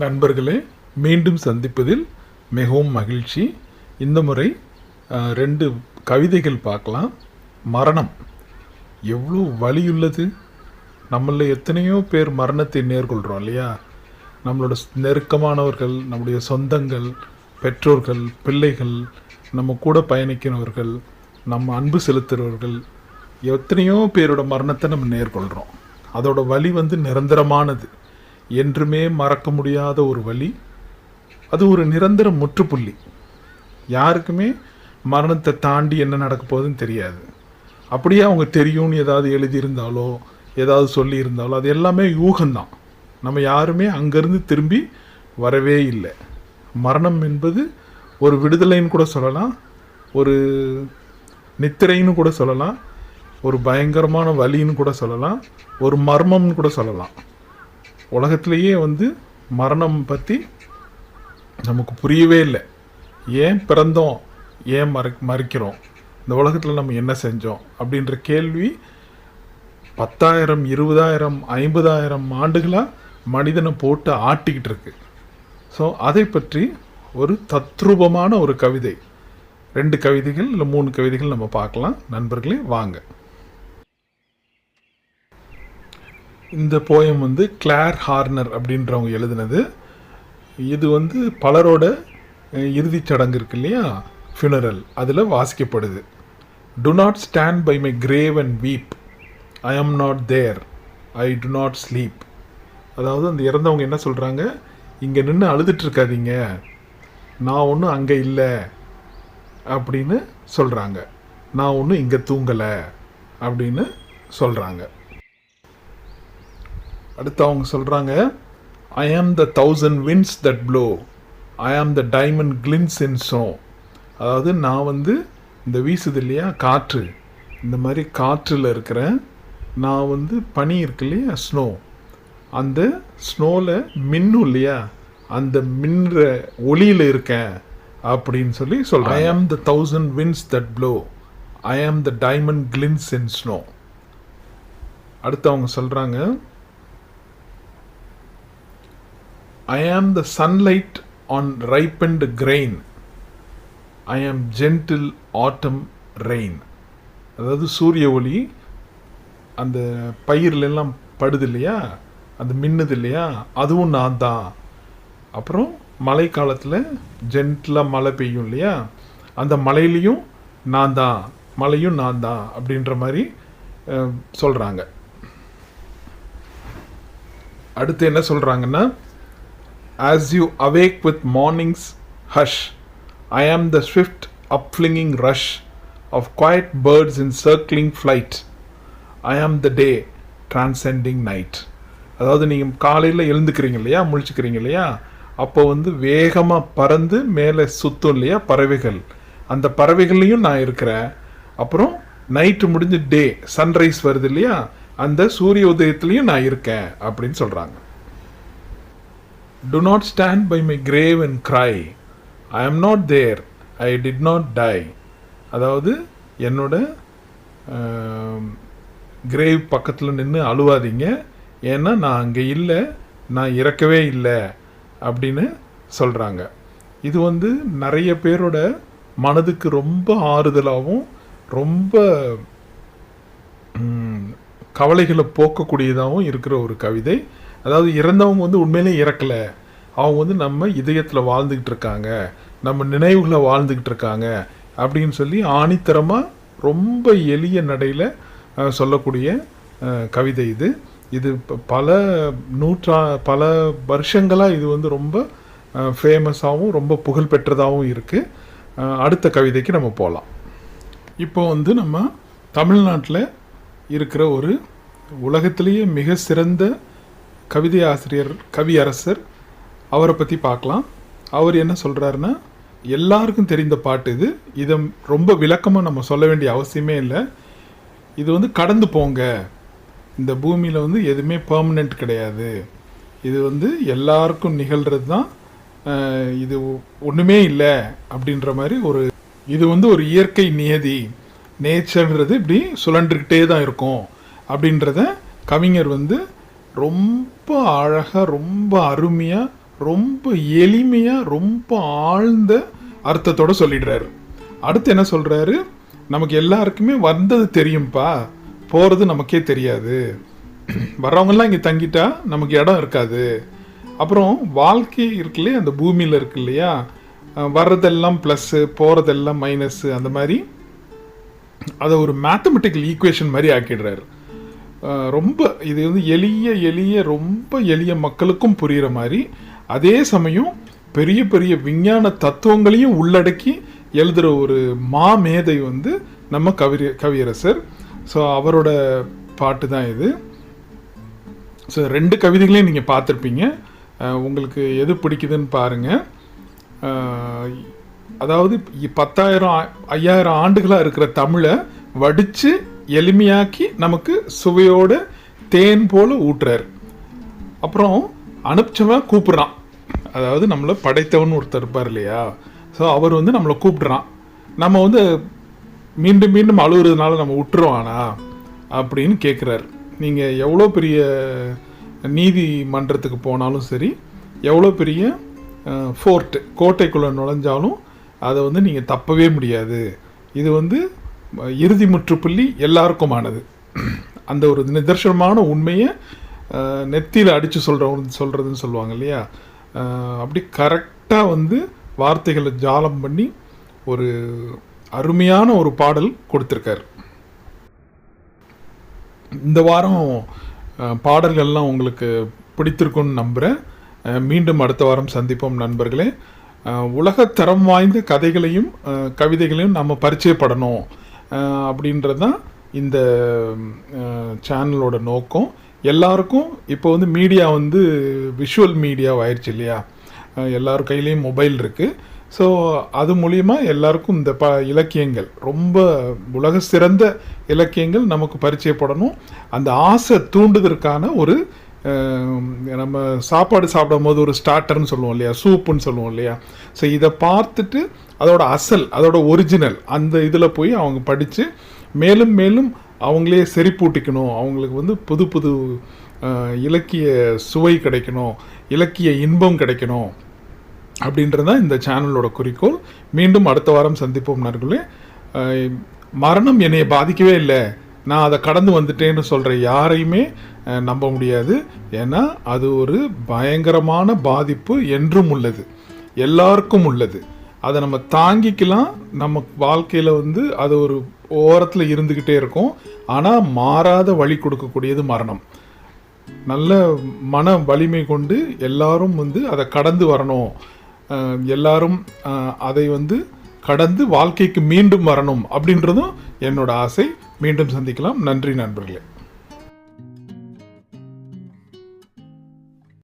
நண்பர்களே மீண்டும் சந்திப்பதில் மிகவும் மகிழ்ச்சி. இந்த முறை ரெண்டு கவிதைகள் பார்க்கலாம். மரணம். எவ்வளோ வலியுள்ளது. நம்மள எத்தனையோ பேர் மரணத்தை நேர்கொள்கிறோம் இல்லையா? நம்மளோட நெருக்கமானவர்கள் நம்முடைய சொந்தங்கள் பெற்றோர்கள் பிள்ளைகள் நம்ம கூட பயணிக்கிறவர்கள் நம்ம அன்பு செலுத்துகிறவர்கள் எத்தனையோ பேரோட மரணத்தை நம்ம நேர்கொள்கிறோம் அதோட வலி வந்து நிரந்தரமானது. என்றுமே மறக்க முடியாத ஒரு வழி அது ஒரு நிரந்தர முற்றுப்புள்ளி. யாருக்குமே மரணத்தை தாண்டி என்ன நடக்க போகுதுன்னு தெரியாது. அப்படியே அவங்க தெரியும்னு ஏதாவது எழுதியிருந்தாலோ ஏதாவது சொல்லியிருந்தாலோ அது எல்லாமே யூகம்தான். நம்ம யாருமே அங்கேருந்து திரும்பி வரவே இல்லை. மரணம் என்பது ஒரு விடுதலைன்னு கூட சொல்லலாம் ஒரு நித்திரைன்னு கூட சொல்லலாம் ஒரு பயங்கரமான வலின்னு கூட சொல்லலாம் ஒரு மர்மம்னு கூட சொல்லலாம். உலகத்திலேயே வந்து மரணம் பற்றி நமக்கு புரியவே இல்லை. ஏன் பிறந்தோம்? ஏன் மற மறிக்கிறோம்? இந்த உலகத்தில் நம்ம என்ன செஞ்சோம்? அப்படின்ற கேள்வி பத்தாயிரம் இருபதாயிரம் ஐம்பதாயிரம் ஆண்டுகளாக மனிதனை போட்டு ஆட்டிக்கிட்டு இருக்கு. ஸோ அதை பற்றி ஒரு தத்ரூபமான ஒரு கவிதை. ரெண்டு கவிதைகள் இல்லை மூணு கவிதைகள் நம்ம பார்க்கலாம். நண்பர்களே வாங்க. இந்த போயம் வந்து கிளார் ஹார்னர் அப்படின்றவங்க எழுதினது. இது வந்து பலரோட இறுதிச் சடங்கு இருக்கு இல்லையா? ஃபினரல் அதில் வாசிக்கப்படுது. Do not stand by my grave and weep I am not there I do not sleep அதாவது அந்த இறந்தவங்க என்ன சொல்கிறாங்க இங்கே நின்று அழுதுட்டுருக்காதீங்க. நான் ஒன்றும் அங்கே இல்லை. அப்படின்னு சொல்கிறாங்க நான் ஒன்றும் இங்கே தூங்கலை. அப்படின்னு சொல்கிறாங்க அடுத்து அவங்க சொல்கிறாங்க I am the thousand winds that blow I am the diamond glints in snow அதாவது நான் வந்து இந்த வீசுது இல்லையா காற்று. இந்த மாதிரி காற்றில் இருக்கிறேன் நான் வந்து பனி இருக்கு இல்லையா ஸ்னோ அந்த ஸ்னோவில் மின்னும் இல்லையா அந்த மின்னுற ஒளியில் இருக்கேன் அப்படின்னு சொல்லி சொல்கிறேன் I am the thousand winds that blow I am the diamond glints in snow அடுத்து அவங்க சொல்கிறாங்க I am the sunlight on ripened grain. I am gentle autumn rain. அதாவது சூரிய ஒளி அந்த பயிர்ல படுது இல்லையா அந்த மின்னுது இல்லையா அதுவும் நான் தான். அப்புறம் மழை காலத்தில் ஜென்டிலாக மழை பெய்யும் இல்லையா? அந்த மழையிலையும் நான் தான். மழையும் நான் தான் அப்படின்ற மாதிரி சொல்கிறாங்க அடுத்து என்ன சொல்கிறாங்கன்னா As you awake with morning's hush, I am the swift upflinging rush of quiet birds in circling flight. I am the day transcending night. அதாவது நீங்கள் காலையில் எழுந்துக்கிறீங்க இல்லையா முழிச்சுக்கிறீங்க இல்லையா அப்போ வந்து வேகமாக பறந்து மேலே சுத்தும் இல்லையா பறவைகள் அந்த பறவைகள்லையும் நான் இருக்கிறேன் அப்புறம் நைட்டு முடிஞ்சு டே சன்ரைஸ் வருது இல்லையா அந்த சூரிய உதயத்துலேயும் நான் இருக்கேன் அப்படின்னு சொல்கிறாங்க Do not stand by my grave and cry. I am not there I did not die அதாவது என்னோட கிரேவ் பக்கத்தில் நின்று அழுவாதீங்க. ஏன்னா நான் அங்கே இல்லை நான் இறக்கவே இல்லை அப்படின்னு சொல்கிறாங்க இது வந்து நிறைய பேரோட மனதுக்கு ரொம்ப ஆறுதலாகவும் ரொம்ப கவலைகளை போக்கக்கூடியதாகவும் இருக்கிற ஒரு கவிதை. அதாவது இறந்தவங்க வந்து உண்மையிலே இறக்கலை. அவங்க வந்து நம்ம இதயத்தில் வாழ்ந்துக்கிட்டு இருக்காங்க. நம்ம நினைவுகளை வாழ்ந்துக்கிட்டு இருக்காங்க. அப்படின்னு சொல்லி ஆணித்தரமாக ரொம்ப எளிய நடையில் சொல்லக்கூடிய கவிதை இது. இது பல நூற்றா பல வருஷங்களாக இது வந்து ரொம்ப ஃபேமஸாகவும் ரொம்ப புகழ்பெற்றதாகவும் இருக்குது அடுத்த கவிதைக்கு நம்ம போகலாம் இப்போ வந்து நம்ம தமிழ்நாட்டில் இருக்கிற ஒரு உலகத்திலேயே மிக சிறந்த கவிதை ஆசிரியர் கவியரசர் அவரை பற்றி பார்க்கலாம். அவர் என்ன சொல்கிறாருன்னா எல்லாருக்கும் தெரிந்த பாட்டு இது. இதை ரொம்ப விளக்கமாக நம்ம சொல்ல வேண்டிய அவசியமே இல்லை. இது வந்து கடந்து போங்க. இந்த பூமியில் வந்து எதுவுமே பர்மனெண்ட் கிடையாது. இது வந்து எல்லாருக்கும் நிகழ்கிறது தான் இது ஒன்றுமே இல்லை அப்படின்ற மாதிரி ஒரு இது வந்து ஒரு இயற்கை நியதி. நேச்சர்ன்றது இப்படி சுழன்றுக்கிட்டே தான் இருக்கும். அப்படின்றத கவிஞர் வந்து ரொம்ப அழகாக ரொம்ப அருமையாக ரொம்ப எளிமையாக ரொம்ப ஆழ்ந்த அர்த்தத்தோட சொல்லிடுறாரு. அடுத்து என்ன சொல்கிறாரு நமக்கு எல்லாருக்குமே வந்தது தெரியும்ப்பா போகிறது நமக்கே தெரியாது. வர்றவங்கெல்லாம் இங்கே தங்கிட்டா நமக்கு இடம் இருக்காது. அப்புறம் வாழ்க்கை இருக்கு இல்லையா அந்த பூமியில் இருக்கு இல்லையா? வர்றதெல்லாம் ப்ளஸ்ஸு போகிறதெல்லாம் மைனஸ்ஸு அந்த மாதிரி அதை ஒரு மேத்தமெட்டிக்கல் ஈக்குவேஷன் மாதிரி ஆக்கிடுறாரு. ரொம்ப இது வந்து எளிய எளிய ரொம்ப எளிய மக்களுக்கும் புரிகிற மாதிரி அதே சமயம் பெரிய பெரிய விஞ்ஞான தத்துவங்களையும் உள்ளடக்கி எழுதுகிற ஒரு மாமேதை வந்து நம்ம கவி கவியரசர். ஸோ அவரோட பாட்டு தான் இது. ஸோ ரெண்டு கவிதைகளையும் நீங்கள் பார்த்துருப்பீங்க. உங்களுக்கு எது பிடிக்குதுன்னு பாருங்கள் அதாவது பத்தாயிரம் ஐயாயிரம் ஆண்டுகளாக இருக்கிற தமிழை வடித்து எளிமையாக்கி நமக்கு சுவையோடு தேன் போல் ஊட்டுறாரு. அப்புறம் அனுப்பிச்சவன் கூப்பிட்றான். அதாவது நம்மளை படைத்தவன் ஒருத்தர் இருப்பார் இல்லையா? ஸோ அவர் வந்து நம்மளை கூப்பிட்றான். நம்ம வந்து மீண்டும் மீண்டும் அழுகுறதுனால நம்ம விட்டுருவானா அப்படின்னு கேட்குறாரு நீங்கள் எவ்வளோ பெரிய நீதிமன்றத்துக்கு போனாலும் சரி எவ்வளோ பெரிய ஃபோர்ட்டு கோட்டைக்குள்ளே நுழைஞ்சாலும் அதை வந்து நீங்கள் தப்பவே முடியாது. இது வந்து இறுதி முற்றுப்புள்ளி எல்லாருக்குமானது. அந்த ஒரு நிதர்சனமான உண்மையை நெத்தியில் அடித்து சொல்கிற சொல்கிறதுன்னு சொல்லுவாங்க இல்லையா? அஹ், அப்படி கரெக்டாக வந்து வார்த்தைகளை ஜாலம் பண்ணி ஒரு அருமையான ஒரு பாடல் கொடுத்துருக்காரு. இந்த வாரம் பாடல்கள்லாம் உங்களுக்கு பிடித்திருக்கும்னு நம்புகிறேன் மீண்டும் அடுத்த வாரம் சந்திப்போம் நண்பர்களே. உலகத்தரம் வாய்ந்த கதைகளையும் கவிதைகளையும் நம்ம பரிச்சயப்படணும். அப்படின்றது தான் இந்த சேனலோட நோக்கம். எல்லாருக்கும் இப்போ வந்து மீடியா வந்து விஷுவல் மீடியா ஆயிடுச்சு இல்லையா? எல்லார் கையிலையும் மொபைல் இருக்குது ஸோ அது மூலிமா எல்லாருக்கும் இந்த ப இலக்கியங்கள் ரொம்ப உலக சிறந்த இலக்கியங்கள் நமக்கு பரிச்சயப்படணும். அந்த ஆசை தூண்டுதற்கான ஒரு நம்ம சாப்பாடு சாப்பிடும் போது ஒரு ஸ்டார்டர்னு சொல்லுவோம் இல்லையா? சூப்புன்னு சொல்லுவோம் இல்லையா? ஸோ இதை பார்த்துட்டு அதோட அசல் அதோட ஒரிஜினல் அந்த இதில் போய் அவங்க படித்து மேலும் மேலும் அவங்களே செறிப்பூட்டிக்கணும். அவங்களுக்கு வந்து புது புது இலக்கிய சுவை கிடைக்கணும். இலக்கிய இன்பம் கிடைக்கணும். அப்படின்றது தான் இந்த சேனலோட குறிக்கோள். மீண்டும் அடுத்த வாரம் சந்திப்போம் நர்களே மரணம் என்னை பாதிக்கவே இல்லை. நான் அதை கடந்து வந்துட்டேன்னு சொல்கிற யாரையுமே நம்ப முடியாது. ஏன்னா அது ஒரு பயங்கரமான பாதிப்பு என்றும் உள்ளது. எல்லாருக்கும் உள்ளது. அதை நம்ம தாங்கிக்கலாம். நம்ம வாழ்க்கையில் வந்து அது ஒரு ஓரத்தில் இருந்துக்கிட்டே இருக்கும். ஆனால் மாறாத வழி கொடுக்கக்கூடியது மரணம். நல்ல மன வலிமை கொண்டு எல்லாரும் வந்து அதை கடந்து வரணும். எல்லாரும் அதை வந்து கடந்து வாழ்க்கைக்கு மீண்டும் வரணும் அப்படின்றதும் என்னோட ஆசை. மீண்டும் சந்திக்கலாம். நன்றி நண்பர்களே.